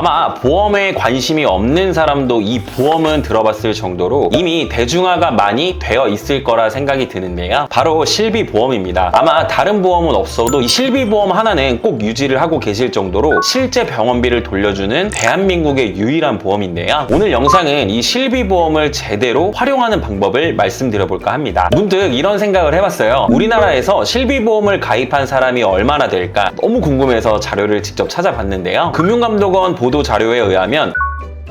아마 보험에 관심이 없는 사람도 이 보험은 들어봤을 정도로 이미 대중화가 많이 되어 있을 거라 생각이 드는데요. 바로 실비보험입니다. 아마 다른 보험은 없어도 이 실비보험 하나는 꼭 유지를 하고 계실 정도로 실제 병원비를 돌려주는 대한민국의 유일한 보험인데요. 오늘 영상은 이 실비보험을 제대로 활용하는 방법을 말씀드려볼까 합니다. 문득 이런 생각을 해봤어요. 우리나라에서 실비보험을 가입한 사람이 얼마나 될까 너무 궁금해서 자료를 직접 찾아봤는데요. 금융감독원 보도 자료에 의하면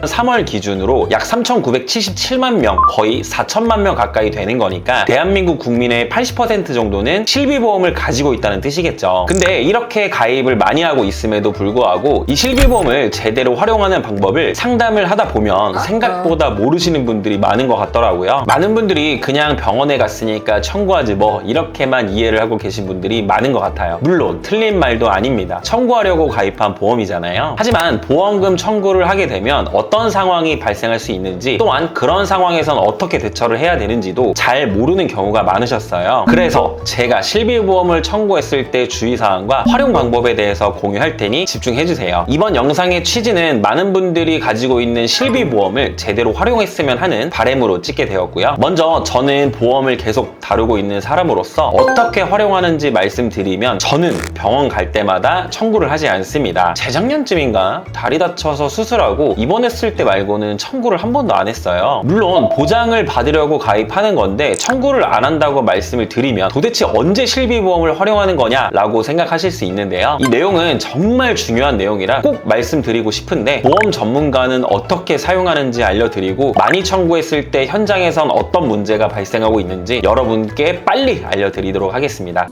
3월 기준으로 약 3,977만 명, 거의 4천만 명 가까이 되는 거니까 대한민국 국민의 80% 정도는 실비보험을 가지고 있다는 뜻이겠죠. 근데 이렇게 가입을 많이 하고 있음에도 불구하고 이 실비보험을 제대로 활용하는 방법을 상담을 하다 보면 생각보다 모르시는 분들이 많은 것 같더라고요. 많은 분들이 그냥 병원에 갔으니까 청구하지 뭐 이렇게만 이해를 하고 계신 분들이 많은 것 같아요. 물론 틀린 말도 아닙니다. 청구하려고 가입한 보험이잖아요. 하지만 보험금 청구를 하게 되면 어떤 상황이 발생할 수 있는지 또한 그런 상황에선 어떻게 대처를 해야 되는지도 잘 모르는 경우가 많으셨어요. 그래서 제가 실비보험을 청구했을 때 주의사항과 활용 방법에 대해서 공유할 테니 집중해주세요. 이번 영상의 취지는 많은 분들이 가지고 있는 실비보험을 제대로 활용했으면 하는 바램으로 찍게 되었고요. 먼저 저는 보험을 계속 다루고 있는 사람으로서 어떻게 활용하는지 말씀드리면 저는 병원 갈 때마다 청구를 하지 않습니다. 재작년쯤인가 다리 다쳐서 수술하고 입원했을 때 말고는 청구를 한 번도 안 했어요. 물론 보장을 받으려고 가입하는 건데 청구를 안 한다고 말씀을 드리면 도대체 언제 실비보험을 활용하는 거냐라고 생각하실 수 있는데요. 이 내용은 정말 중요한 내용이라 꼭 말씀드리고 싶은데 보험 전문가는 어떻게 사용하는지 알려드리고 많이 청구했을 때 현장에선 어떤 문제가 발생하고 있는지 여러분께 빨리 알려드리도록 하겠습니다.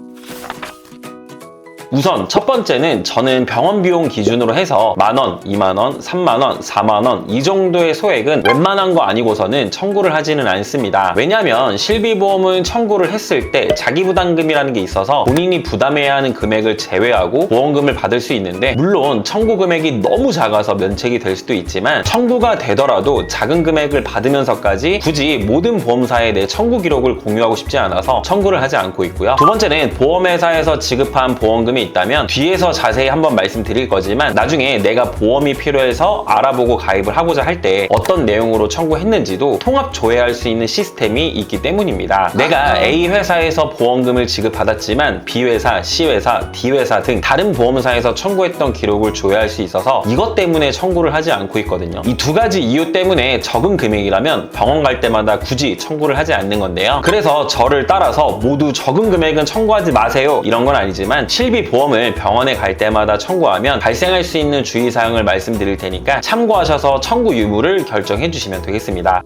우선 첫 번째는 저는 병원 비용 기준으로 해서 만원, 2만원, 3만원, 4만원 이 정도의 소액은 웬만한 거 아니고서는 청구를 하지는 않습니다. 왜냐하면 실비보험은 청구를 했을 때 자기부담금이라는 게 있어서 본인이 부담해야 하는 금액을 제외하고 보험금을 받을 수 있는데 물론 청구 금액이 너무 작아서 면책이 될 수도 있지만 청구가 되더라도 작은 금액을 받으면서까지 굳이 모든 보험사에 내 청구 기록을 공유하고 싶지 않아서 청구를 하지 않고 있고요. 두 번째는 보험회사에서 지급한 보험금이 있다면 뒤에서 자세히 한번 말씀드릴 거지만 나중에 내가 보험이 필요해서 알아보고 가입을 하고자 할 때 어떤 내용으로 청구했는지도 통합 조회할 수 있는 시스템이 있기 때문입니다. 내가 A 회사에서 보험금을 지급받았지만 B 회사, C 회사, D 회사 등 다른 보험사에서 청구했던 기록을 조회할 수 있어서 이것 때문에 청구를 하지 않고 있거든요. 이 두 가지 이유 때문에 적은 금액이라면 병원 갈 때마다 굳이 청구를 하지 않는 건데요. 그래서 저를 따라서 모두 적은 금액은 청구하지 마세요. 이런 건 아니지만 실비 보험 을 병원에 갈 때마다 청구하면 발생할 수 있는 주의사항을 말씀드릴 테니까 참고하셔서 청구 유무를 결정해 주시면 되겠습니다.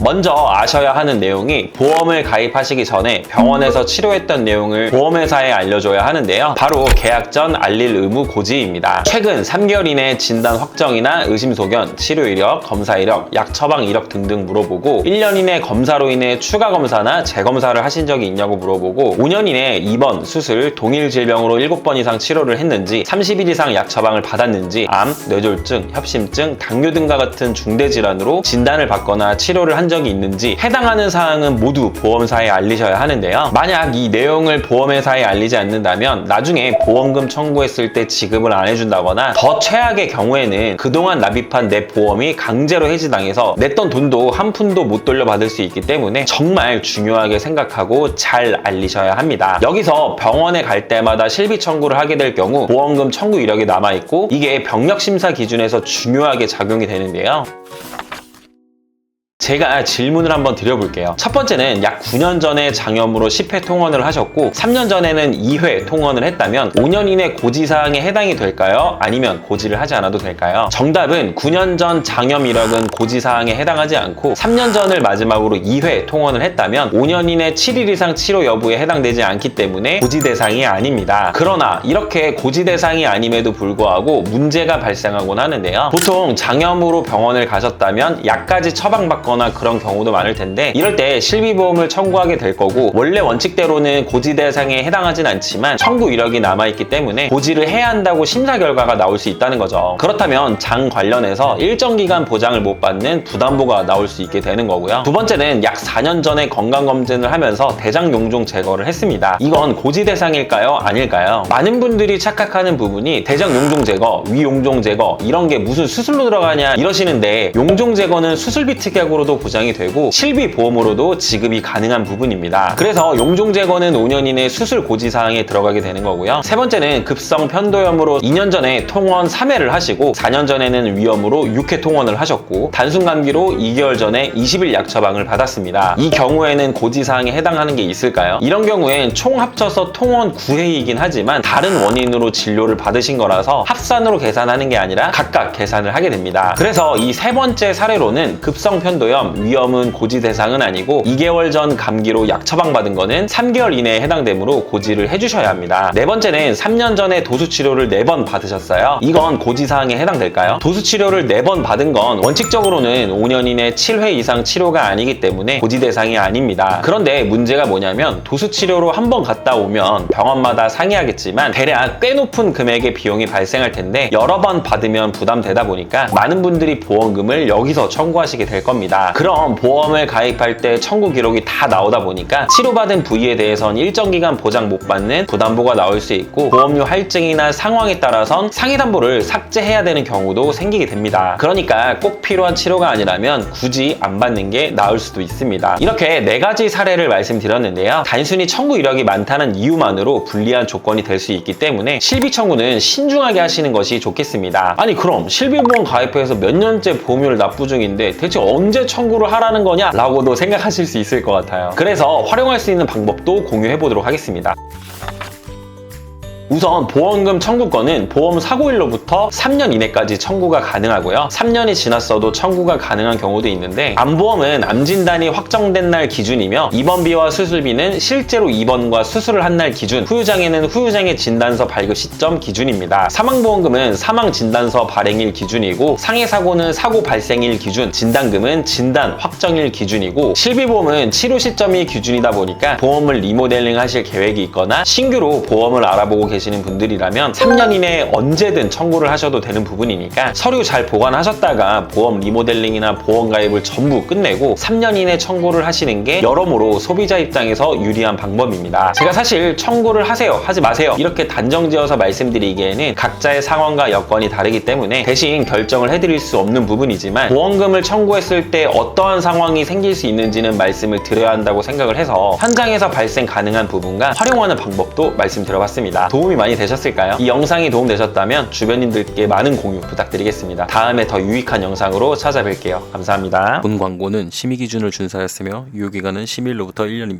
먼저 아셔야 하는 내용이 보험을 가입하시기 전에 병원에서 치료했던 내용을 보험회사에 알려줘야 하는데요. 바로 계약 전 알릴 의무 고지입니다. 최근 3개월 이내 진단 확정이나 의심 소견, 치료 이력, 검사 이력, 약 처방 이력 등등 물어보고 1년 이내 검사로 인해 추가 검사나 재검사를 하신 적이 있냐고 물어보고 5년 이내 입원, 수술, 동일 질병으로 7번 이상 치료를 했는지 30일 이상 약 처방을 받았는지 암, 뇌졸중, 협심증, 당뇨 등과 같은 중대 질환으로 진단을 받거나 치료를 한 적이 있는지 해당하는 사항은 모두 보험사에 알리셔야 하는데요. 만약 이 내용을 보험회사에 알리지 않는다면 나중에 보험금 청구했을 때 지급을 안 해준다거나 더 최악의 경우에는 그동안 납입한 내 보험이 강제로 해지당해서 냈던 돈도 한 푼도 못 돌려받을 수 있기 때문에 정말 중요하게 생각하고 잘 알리셔야 합니다. 여기서 병원에 갈 때마다 실비 청구를 하게 될 경우 보험금 청구 이력이 남아있고 이게 병력 심사 기준에서 중요하게 작용이 되는데요. 제가 질문을 한번 드려볼게요. 첫 번째는 약 9년 전에 장염으로 10회 통원을 하셨고 3년 전에는 2회 통원을 했다면 5년 이내 고지사항에 해당이 될까요? 아니면 고지를 하지 않아도 될까요? 정답은 9년 전 장염 이력은 고지사항에 해당하지 않고 3년 전을 마지막으로 2회 통원을 했다면 5년 이내 7일 이상 치료 여부에 해당되지 않기 때문에 고지 대상이 아닙니다. 그러나 이렇게 고지 대상이 아님에도 불구하고 문제가 발생하곤 하는데요. 보통 장염으로 병원을 가셨다면 약까지 처방받거나 있 거나 그런 경우도 많을 텐데 이럴 때 실비보험을 청구하게 될 거고 원래 원칙대로는 고지 대상에 해당하진 않지만 청구 이력이 남아있기 때문에 고지를 해야 한다고 심사 결과가 나올 수 있다는 거죠. 그렇다면 장 관련해서 일정 기간 보장을 못 받는 부담보가 나올 수 있게 되는 거고요. 두 번째는 약 4년 전에 건강검진을 하면서 대장 용종 제거를 했습니다. 이건 고지 대상일까요? 아닐까요? 많은 분들이 착각하는 부분이 대장 용종 제거, 위 용종 제거 이런 게 무슨 수술로 들어가냐 이러시는데 용종 제거는 수술비 특약으로 도 보장이 되고 실비 보험으로도 지급이 가능한 부분입니다. 그래서 용종 제거는 5년 이내 수술 고지 사항에 들어가게 되는 거고요. 세 번째는 급성 편도염으로 2년 전에 통원 3회를 하시고 4년 전에는 위염으로 6회 통원을 하셨고 단순 감기로 2개월 전에 20일 약 처방을 받았습니다. 이 경우에는 고지 사항에 해당하는 게 있을까요? 이런 경우엔 총 합쳐서 통원 9회이긴 하지만 다른 원인으로 진료를 받으신 거라서 합산으로 계산하는 게 아니라 각각 계산을 하게 됩니다. 그래서 이 세 번째 사례로는 급성 편도염 위험은 고지 대상은 아니고 2개월 전 감기로 약 처방받은 거는 3개월 이내에 해당되므로 고지를 해주셔야 합니다. 네 번째는 3년 전에 도수 치료를 4번 받으셨어요. 이건 고지 사항에 해당될까요? 도수 치료를 4번 받은 건 원칙적으로는 5년 이내 7회 이상 치료가 아니기 때문에 고지 대상이 아닙니다. 그런데 문제가 뭐냐면 도수 치료로 한 번 갔다 오면 병원마다 상이하겠지만 대략 꽤 높은 금액의 비용이 발생할 텐데 여러 번 받으면 부담되다 보니까 많은 분들이 보험금을 여기서 청구하시게 될 겁니다. 그럼 보험을 가입할 때 청구 기록이 다 나오다 보니까 치료받은 부위에 대해선 일정 기간 보장 못 받는 부담보가 나올 수 있고 보험료 할증이나 상황에 따라선 상해 담보를 삭제해야 되는 경우도 생기게 됩니다. 그러니까 꼭 필요한 치료가 아니라면 굳이 안 받는 게 나을 수도 있습니다. 이렇게 네 가지 사례를 말씀드렸는데요. 단순히 청구 이력이 많다는 이유만으로 불리한 조건이 될 수 있기 때문에 실비 청구는 신중하게 하시는 것이 좋겠습니다. 아니 그럼 실비보험 가입해서 몇 년째 보험료를 납부 중인데 대체 언제 청구를 하라는 거냐? 라고도 생각하실 수 있을 것 같아요. 그래서 활용할 수 있는 방법도 공유해 보도록 하겠습니다. 우선 보험금 청구권은 보험 사고일로부터 3년 이내까지 청구가 가능하고요. 3년이 지났어도 청구가 가능한 경우도 있는데 암보험은 암 진단이 확정된 날 기준이며 입원비와 수술비는 실제로 입원과 수술을 한 날 기준, 후유장애는 후유장애 진단서 발급 시점 기준입니다. 사망보험금은 사망 진단서 발행일 기준이고 상해사고는 사고 발생일 기준, 진단금은 진단 확정일 기준이고 실비보험은 치료 시점이 기준이다 보니까 보험을 리모델링 하실 계획이 있거나 신규로 보험을 알아보고 계 시는 분들이라면 3년 이내에 언제든 청구를 하셔도 되는 부분이니까 서류 잘 보관하셨다가 보험 리모델링이나 보험 가입을 전부 끝내고 3년 이내 청구를 하시는 게 여러모로 소비자 입장에서 유리한 방법입니다. 제가 사실 청구를 하세요, 하지 마세요 이렇게 단정지어서 말씀드리기에는 각자의 상황과 여건이 다르기 때문에 대신 결정을 해드릴 수 없는 부분이지만 보험금을 청구했을 때 어떠한 상황이 생길 수 있는지는 말씀을 드려야 한다고 생각을 해서 현장에서 발생 가능한 부분과 활용하는 방법도 말씀드려봤습니다. 도움 이 많이 되셨을까요? 이 영상이 도움되셨다면 주변인들께 많은 공유 부탁드리겠습니다. 다음에 더 유익한 영상으로 찾아뵐게요. 감사합니다. 본 광고는 심의 기준을 준수하였으며 유효기간은 10일로부터 1년입니다.